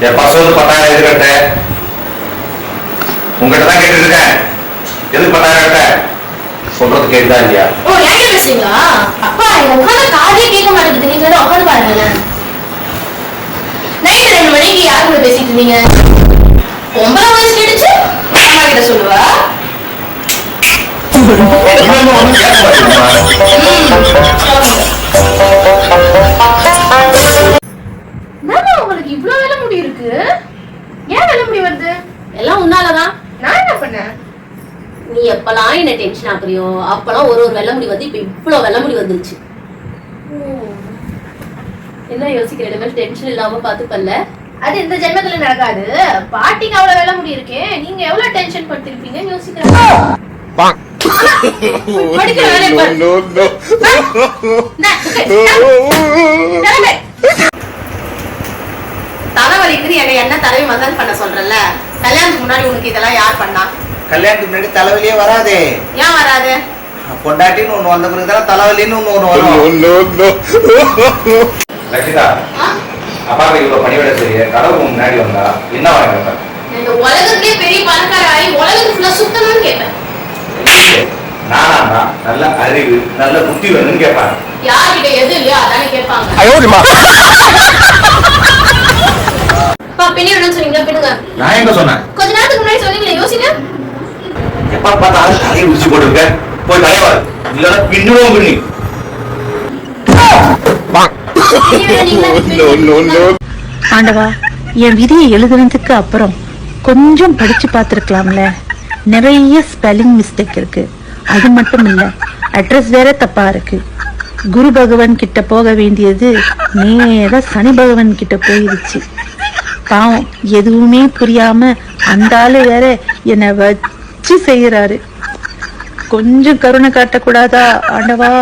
என் பசங்க பத்தாயிரம் எது கட்ட? உங்ககிட்ட தான் கேட்டு இருக்கேன் எதுக்கு பத்தாயிரம் கட்ட? சொல்றது கேட்டுதா இல்லையா? ஓ ஏன் பேசுறீங்களா? அப்பா உட்காந்து காதே கேட்க மாட்டேங்குது. நீங்க வேணா உட்காந்து பாருங்களேன். நைட்டு ரெண்டு மணிக்கு யார் கூட பேசிட்டு இருந்தீங்க? ஒன்பதாம் வயசு கேட்டுச்சு அம்மா கிட்ட சொல்லுவா? உன்னாலதான் நான் என்ன பண்ணேன் நீ எப்பலாம் என்ன டென்ஷன் ஆக்குறியோ அப்பலாம் ஒரு ஒரு வெள்ள முடி வந்து இப்ப இவ்வளவு வெள்ள முடி வந்துருச்சு என்ன யோசிக்கிற இனிமேல் டென்ஷன் இல்லாம பாத்துப்பல்ல அது இந்த ஜென்மத்துல நடக்காது பாட்டிக்கு அவ்வளவு வேலை முடி இருக்கே நீங்க எவ்வளவு டென்ஷன் படுத்திருப்பீங்கன்னு யோசிக்கிறேன் படிக்கிற வேலையை என்னை தடவை மசாஜ் பண்ண சொல்றல கல்யாணத்துக்கு முன்னாடி உனக்கு இதெல்லாம் யார் பண்ணா? கல்யாணத்துக்கு முன்னாடி தலைவலியே வராதே. ஏன் வராது? பொண்டாட்டின்னு ஒண்ணு வந்த பிறகு தான் தலைவலின்னு ஒண்ணு ஒண்ணு வரும் லட்சிதா? அப்பாவுக்கு இவ்வளவு பணிவிட செய்ய கடவுள் முன்னாடி வந்தா என்ன வாங்க இந்த உலகத்திலே பெரிய பணக்கார ஆகி உலகத்துக்கு ஃபுல்லா சுத்தணும்னு கேட்பேன் நானா நல்ல அறிவு நல்ல புத்தி வேணும்னு கேட்பாங்க யார்கிட்ட எது இல்லையோ அதானே கேட்பாங்க. விடணும்னு சொன்னீங்க பின்னுங்க நான் எங்க சொன்னேன்? கொஞ்ச நேரத்துக்கு முன்னாடி சொன்னீங்களே யோசிங்க. எப்ப பார்த்தாலும் தலையை உச்சி போட்டுருக்க. போய் தலைவர் இல்லைன்னா பின்னுவோம் பின்னி பின்னி விடுறீங்களா? ஆண்டவா என் விதியை எழுதுனதுக்கு அப்புறம் கொஞ்சம் படிச்சு பார்த்துருக்கலாம்ல. நிறைய ஸ்பெல்லிங் மிஸ்டேக் இருக்கு. அது மட்டும் இல்ல அட்ரஸ் வேற தப்பா இருக்கு. குரு பகவான் கிட்ட போக வேண்டியது நேரா சனி பகவான் கிட்ட போயிருச்சு. பாவம் எதுவுமே புரியாம அந்த ஆளு வேற என்னை வச்சு செய்யறாரு கொஞ்சம் கருணை காட்டக்கூடாதா ஆண்டவா?